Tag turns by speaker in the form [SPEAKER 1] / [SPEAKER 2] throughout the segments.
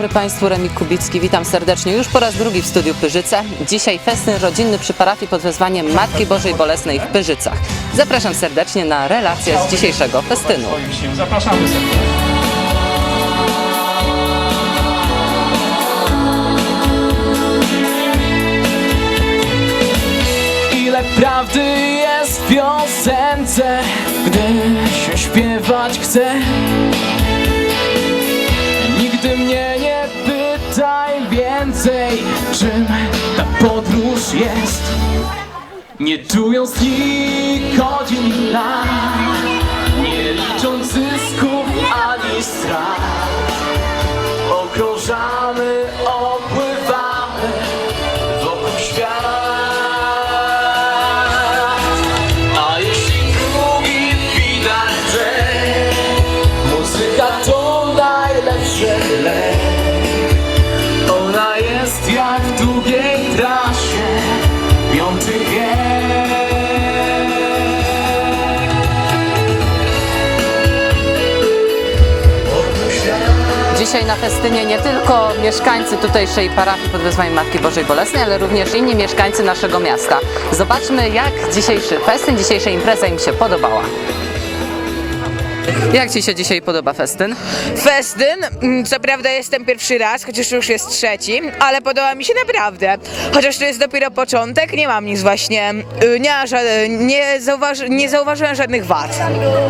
[SPEAKER 1] dobry Państwu, Remik Kubicki, witam serdecznie już po raz drugi w studiu Pyrzyce. Dzisiaj festyn rodzinny przy parafii pod wezwaniem Matki Bożej Bolesnej w Pyrzycach. Zapraszam serdecznie na relację z dzisiejszego festynu.
[SPEAKER 2] Zapraszamy serdecznie.
[SPEAKER 3] Prawdy jest w piosence, gdy się śpiewać chce Nigdy mnie pytaj więcej, czym ta podróż jest. Nie czując nikodzin lat Nie licząc zysków ani strat. Okrążamy,
[SPEAKER 1] Dzisiaj na festynie nie tylko mieszkańcy tutejszej parafii pod wezwaniem Matki Bożej Bolesnej, ale również inni mieszkańcy naszego miasta. Zobaczmy, jak dzisiejszy festyn, dzisiejsza impreza im się podobała. Jak Ci się dzisiaj podoba festyn?
[SPEAKER 4] Festyn, mm, co prawda jestem pierwszy raz, chociaż już jest trzeci, ale podoba mi się naprawdę. Chociaż to jest dopiero początek, nie mam nic właśnie, y, nie, nie, zauważy, nie zauważyłem żadnych wad.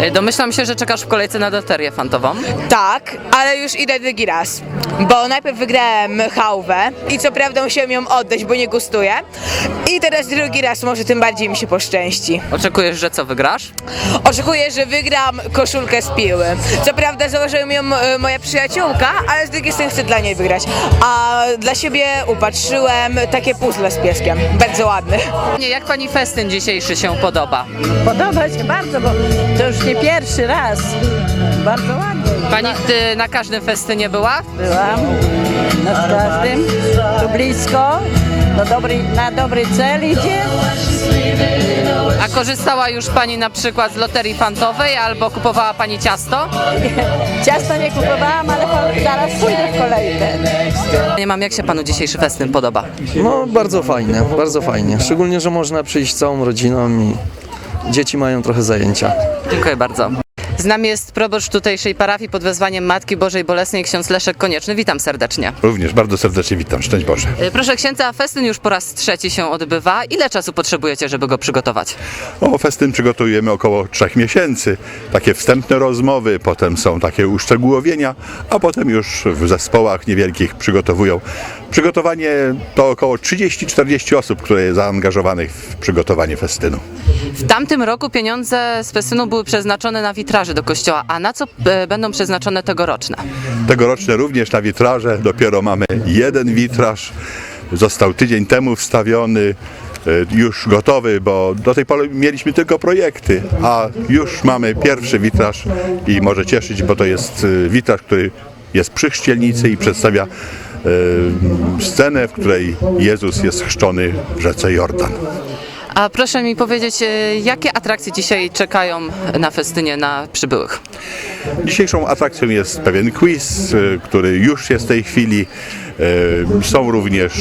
[SPEAKER 1] E, Domyślam się, że czekasz w kolejce na loterię fantową.
[SPEAKER 4] Tak, ale już idę drugi raz, bo najpierw wygrałem hałwę i co prawda musiałem ją oddać, bo nie gustuję. I teraz drugi raz może tym bardziej mi się poszczęści.
[SPEAKER 1] Oczekujesz, że co wygrasz?
[SPEAKER 4] Oczekuję, że wygram koszulkę z piły. Co prawda założyła ją e, moja przyjaciółka, ale z drugiej strony chcę dla niej wygrać. A dla siebie upatrzyłem takie puzzle z pieskiem. Bardzo ładny.
[SPEAKER 1] Nie, jak Pani festyn dzisiejszy się podoba?
[SPEAKER 5] Podoba się bardzo, bo to już nie pierwszy raz. Bardzo ładnie.
[SPEAKER 1] Pani ty na każdym festynie była?
[SPEAKER 5] Byłam na każdym, tu blisko, do dobry, na dobry cel idzie.
[SPEAKER 1] A korzystała już Pani na przykład z loterii fantowej albo kupowała Pani ciasto?
[SPEAKER 5] Ciasto nie kupowałam, ale po- zaraz pójdę w kolejkę.
[SPEAKER 1] Nie mam, jak się Panu dzisiejszy festyn podoba?
[SPEAKER 6] No bardzo fajnie, bardzo fajnie. Szczególnie, że można przyjść całą rodziną i dzieci mają trochę zajęcia.
[SPEAKER 1] Dziękuję bardzo. Z nami jest proboszcz tutejszej parafii pod wezwaniem Matki Bożej Bolesnej, ksiądz Leszek Konieczny. Witam serdecznie.
[SPEAKER 7] Również bardzo serdecznie witam. Szczęść Boże.
[SPEAKER 1] Y, Proszę księdza, festyn już po raz trzeci się odbywa. Ile czasu potrzebujecie, żeby go przygotować?
[SPEAKER 7] O festyn przygotujemy około trzech miesięcy. Takie wstępne rozmowy, potem są takie uszczegółowienia, a potem już w zespołach niewielkich przygotowują. Przygotowanie to około 30-40 osób, które jest zaangażowanych w przygotowanie festynu.
[SPEAKER 1] W tamtym roku pieniądze z festynu były przeznaczone na witraże do kościoła, a na co e, będą przeznaczone tegoroczne?
[SPEAKER 7] Tegoroczne również na witraże. Dopiero mamy jeden witraż. Został tydzień temu wstawiony. y, Już gotowy, bo do tej pory mieliśmy tylko projekty, a już mamy pierwszy witraż i może cieszyć, bo to jest y, witraż, który jest przy chrzcielnicy i przedstawia scenę, w której Jezus jest chrzczony w rzece Jordan.
[SPEAKER 1] A proszę mi powiedzieć, e, jakie atrakcje dzisiaj czekają na festynie na przybyłych?
[SPEAKER 7] Dzisiejszą atrakcją jest pewien quiz, y, który już jest w tej chwili. Y, Są również,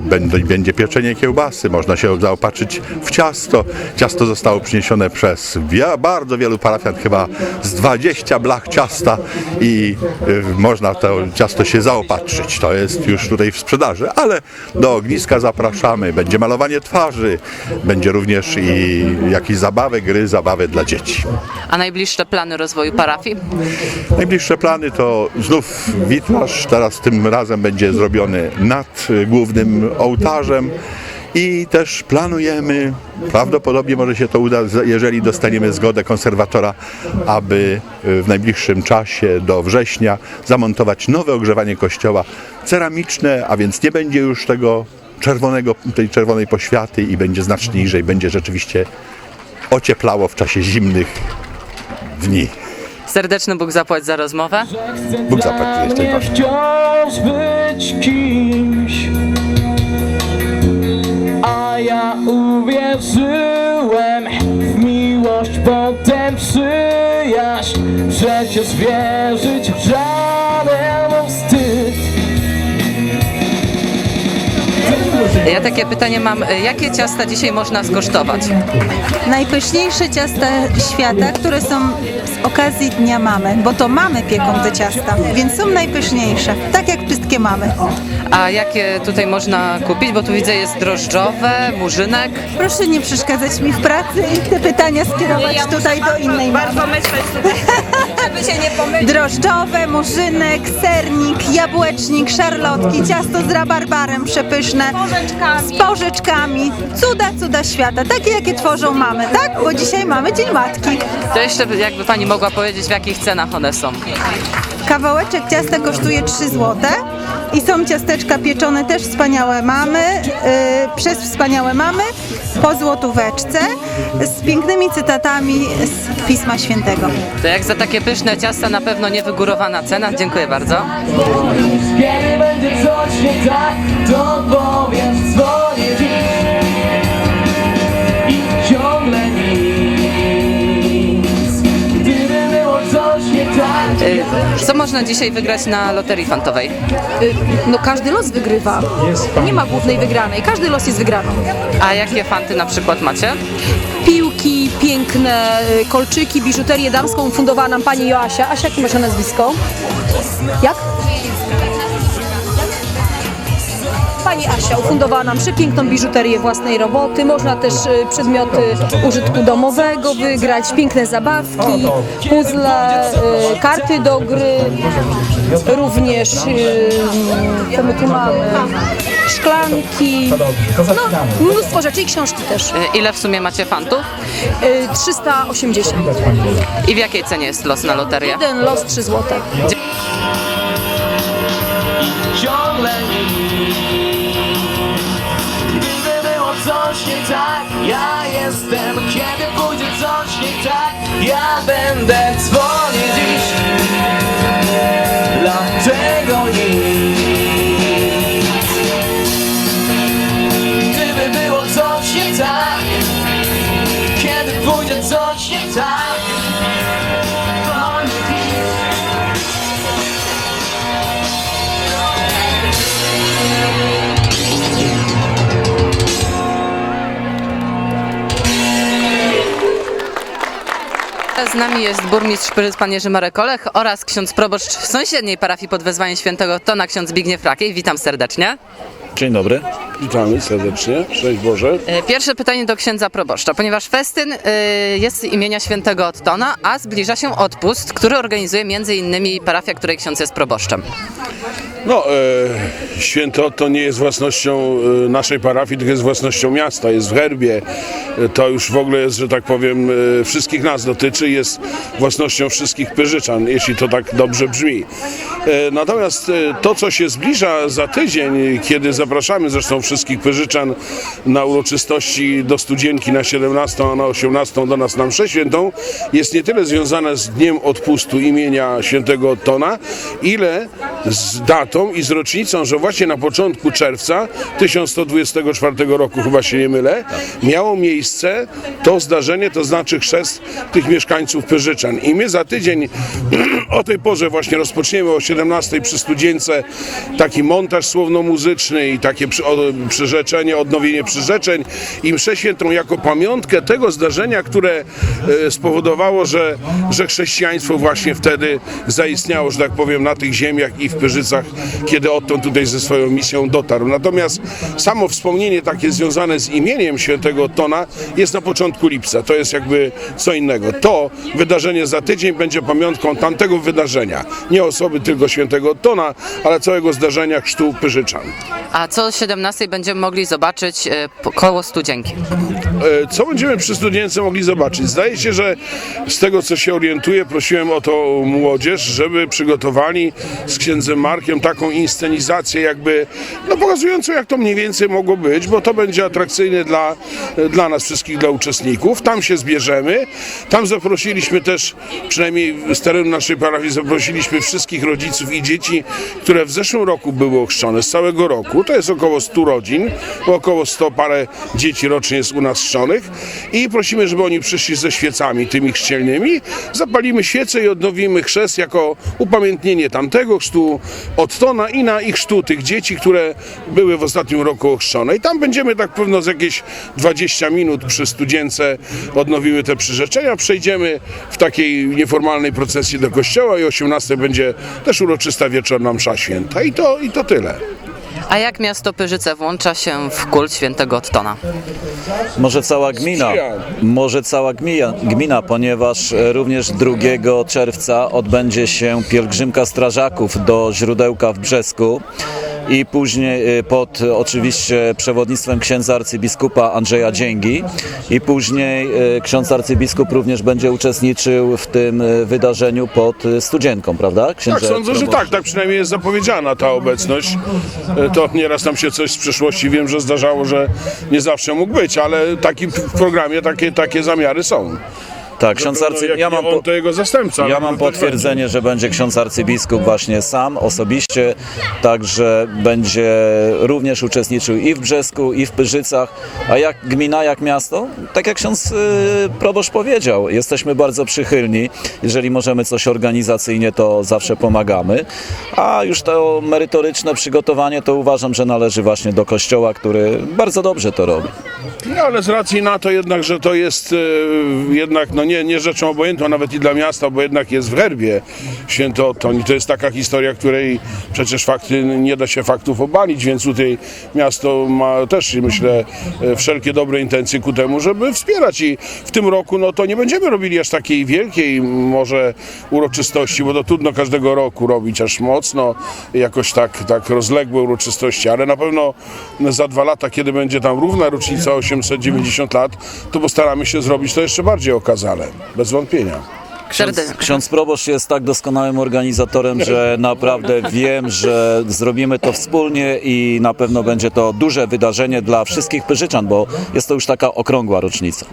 [SPEAKER 7] będą- będzie pieczenie kiełbasy, można się zaopatrzyć w ciasto. Ciasto zostało przyniesione przez bardzo wielu parafian, chyba z 20 blach ciasta i y, można to ciasto się zaopatrzyć. To jest już tutaj w sprzedaży, ale do ogniska zapraszamy. Będzie malowanie twarzy, będzie również i jakieś zabawy, gry, zabawy dla dzieci.
[SPEAKER 1] A najbliższe plany rozwoju parafii?
[SPEAKER 7] Najbliższe plany to znów witraż, teraz tym razem będzie zrobiony nad y, głównym ołtarzem i też planujemy, prawdopodobnie może się to uda, jeżeli dostaniemy zgodę konserwatora, aby y, w najbliższym czasie do września zamontować nowe ogrzewanie kościoła ceramiczne, a więc nie będzie już tego czerwonego, tej czerwonej poświaty i będzie znacznie niżej, będzie rzeczywiście ocieplało w czasie zimnych dni.
[SPEAKER 1] Serdeczny Bóg zapłać za rozmowę.
[SPEAKER 7] Bóg zapłać, jesteś Boże.
[SPEAKER 3] wciąż być kimś A ja uwierzyłem w miłość, potem przyjaźń Przecież wierzyć w
[SPEAKER 1] Ja takie pytanie mam, y, jakie ciasta dzisiaj można skosztować?
[SPEAKER 2] najpyszniejsze ciasta świata, które są z okazji Dnia Mamy, bo to mamy pieką te ciasta, więc są najpyszniejsze, tak jak wszystkie mamy.
[SPEAKER 1] A jakie tutaj można kupić? Bo tu widzę jest drożdżowe, murzynek.
[SPEAKER 2] Proszę nie przeszkadzać mi w pracy i te pytania skierować tutaj do innej mamy.
[SPEAKER 4] Bardzo myśleć tutaj, żeby się nie pomylić.
[SPEAKER 2] Drożdżowe, murzynek, sernik, jabłecznik, szarlotki, ciasto z rabarbarem przepyszne, z porzeczkami, cuda, cuda świata, takie jakie tworzą mamy, tak? Bo dzisiaj mamy Dzień Matki.
[SPEAKER 1] To jeszcze jakby pani mogła powiedzieć, w jakich cenach one są.
[SPEAKER 2] Kawałeczek ciasta kosztuje 3 zł i są ciasteczka pieczone też wspaniałe mamy, y, przez wspaniałe mamy po złotóweczce z pięknymi cytatami z Pisma Świętego.
[SPEAKER 1] To jak za takie pyszne ciasta na pewno niewygórowana cena. Dziękuję bardzo.
[SPEAKER 3] Kiedy będzie coś nie tak, to powiem, dzwonię
[SPEAKER 1] Co można dzisiaj wygrać na loterii fantowej?
[SPEAKER 8] No każdy los wygrywa. Nie ma głównej wygranej, każdy los jest wygraną.
[SPEAKER 1] A jakie fanty na przykład macie?
[SPEAKER 8] Piłki, piękne y, kolczyki, biżuterię damską fundowała nam pani Joasia. Asia, jakie masz na nazwisko? Jak? Pani Asia ufundowała nam przepiękną biżuterię własnej roboty. Można też y, przedmioty użytku domowego wygrać, piękne zabawki, puzzle, y, karty do gry, również y, co my tu mamy? szklanki, no, mnóstwo rzeczy i książki też.
[SPEAKER 1] Ile w sumie macie fantów?
[SPEAKER 8] Y, 380.
[SPEAKER 1] I w jakiej cenie jest los na loterię?
[SPEAKER 8] Jeden los 3 złote.
[SPEAKER 3] ciągle nic tak, ja jestem. Kiedy pójdzie coś nie tak, ja będę dzwonić dziś. Dlatego nic? Gdyby było coś nie tak Kiedy pójdzie coś nie tak
[SPEAKER 1] Z nami jest burmistrz Pyrzyc, pan Jerzy Marek Olech oraz ksiądz proboszcz w sąsiedniej parafii pod wezwaniem świętego Tona, ksiądz Zbigniew Rakiej. Witam serdecznie.
[SPEAKER 9] Dzień dobry, witamy serdecznie, szczęść Boże.
[SPEAKER 1] E, Pierwsze pytanie do księdza proboszcza, ponieważ festyn e, jest z imienia świętego Ottona, a zbliża się odpust, który organizuje między innymi parafia, której ksiądz jest proboszczem.
[SPEAKER 9] No, e, święto to nie jest własnością e, naszej parafii, tylko jest własnością miasta, jest w herbie. E, to już w ogóle jest, że tak powiem, e, wszystkich nas dotyczy, jest własnością wszystkich Pyrzyczan, jeśli to tak dobrze brzmi. E, natomiast to, co się zbliża za tydzień, kiedy zapraszamy zresztą wszystkich Pyrzyczan na uroczystości do Studzienki na 17, a na 18 do nas na mszę świętą, jest nie tyle związane z dniem odpustu imienia świętego Ottona, ile z datą i z rocznicą, że właśnie na początku czerwca 1124 roku, chyba się nie mylę, miało miejsce to zdarzenie, to znaczy chrzest tych mieszkańców Pyrzyczan. I my za tydzień o tej porze właśnie rozpoczniemy o 17 przy Studzience taki montaż słowno-muzyczny i takie przy, o, przyrzeczenie, odnowienie przyrzeczeń i mszę świętą jako pamiątkę tego zdarzenia, które e, spowodowało, że, że chrześcijaństwo właśnie wtedy zaistniało, że tak powiem, na tych ziemiach i w Pyrzycach, kiedy odtąd tutaj ze swoją misją dotarł. Natomiast samo wspomnienie takie związane z imieniem świętego Ottona jest na początku lipca. To jest jakby co innego. To wydarzenie za tydzień będzie pamiątką tamtego wydarzenia. Nie osoby tylko świętego Ottona, ale całego zdarzenia chrztu Pyrzyczan.
[SPEAKER 1] A co o 17 będziemy mogli zobaczyć e, koło Studzienki?
[SPEAKER 9] E, Co będziemy przy studience mogli zobaczyć? Zdaje się, że z tego co się orientuję, prosiłem o to młodzież, żeby przygotowali z księdzem Markiem taką inscenizację jakby, no pokazującą jak to mniej więcej mogło być, bo to będzie atrakcyjne dla, dla nas wszystkich, dla uczestników. Tam się zbierzemy. Tam zaprosiliśmy też, przynajmniej z terenu naszej parafii, zaprosiliśmy wszystkich rodziców i dzieci, które w zeszłym roku były ochrzczone, z całego roku. To jest około 100 rodzin, około 100 parę dzieci rocznie jest u nas chrzczonych i prosimy, żeby oni przyszli ze świecami tymi chrzcielnymi. Zapalimy świece i odnowimy chrzest jako upamiętnienie tamtego chrztu Ottona i na ich chrztu tych dzieci, które były w ostatnim roku ochrzczone. I tam będziemy tak pewno z jakieś 20 minut przy studience odnowimy te przyrzeczenia, przejdziemy w takiej nieformalnej procesji do kościoła i o 18 będzie też uroczysta wieczorna msza święta. I to, i to tyle.
[SPEAKER 1] A jak miasto Pyrzyce włącza się w kult świętego Ottona?
[SPEAKER 10] Może cała gmina, może cała gmina, gmina, ponieważ e, również 2 czerwca odbędzie się pielgrzymka strażaków do źródełka w Brzesku i później e, pod oczywiście przewodnictwem księdza arcybiskupa Andrzeja Dzięgi i później e, ksiądz arcybiskup również będzie uczestniczył w tym e, wydarzeniu pod studzienką, prawda?
[SPEAKER 9] Tak,
[SPEAKER 10] Księże
[SPEAKER 9] sądzę, że tak, tak przynajmniej jest zapowiedziana ta obecność. To nieraz tam się coś z przeszłości wiem, że zdarzało, że nie zawsze mógł być, ale taki w programie takie, takie zamiary są.
[SPEAKER 10] Tak, ksiądz arcy... ja mam
[SPEAKER 9] on, to jego zastępca.
[SPEAKER 10] Ja mam
[SPEAKER 9] też
[SPEAKER 10] potwierdzenie, że będzie ksiądz arcybiskup właśnie sam, osobiście, także będzie również uczestniczył i w Brzesku, i w Pyrzycach. A jak gmina, jak miasto? Tak jak ksiądz y, proboszcz powiedział, jesteśmy bardzo przychylni. Jeżeli możemy coś organizacyjnie, to zawsze pomagamy. A już to merytoryczne przygotowanie, to uważam, że należy właśnie do kościoła, który bardzo dobrze to robi.
[SPEAKER 9] No ale z racji na to jednak, że to jest e, jednak no nie, nie rzeczą obojętną nawet i dla miasta, bo jednak jest w herbie święto Otton i to jest taka historia, której przecież fakty, nie da się faktów obalić, więc tutaj miasto ma też myślę e, wszelkie dobre intencje ku temu, żeby wspierać. I w tym roku no to nie będziemy robili aż takiej wielkiej może uroczystości, bo to trudno każdego roku robić aż mocno, jakoś tak, tak rozległe uroczystości, ale na pewno za dwa lata, kiedy będzie tam równa rocznica 890 lat, to postaramy się zrobić to jeszcze bardziej okazale, bez wątpienia.
[SPEAKER 1] Serde...
[SPEAKER 10] Ksiądz proboszcz jest tak doskonałym organizatorem, że naprawdę wiem, że zrobimy to wspólnie i na pewno będzie to duże wydarzenie dla wszystkich Pyrzyczan, bo jest to już taka okrągła rocznica.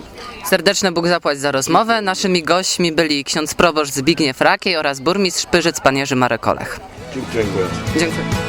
[SPEAKER 1] Serdeczny Bóg zapłać za rozmowę. Naszymi gośćmi byli ksiądz proboszcz Zbigniew Rakiej oraz burmistrz Pyrzyc pan Jerzy Marek Olech.
[SPEAKER 9] Dziękuję.
[SPEAKER 1] Dziękuję.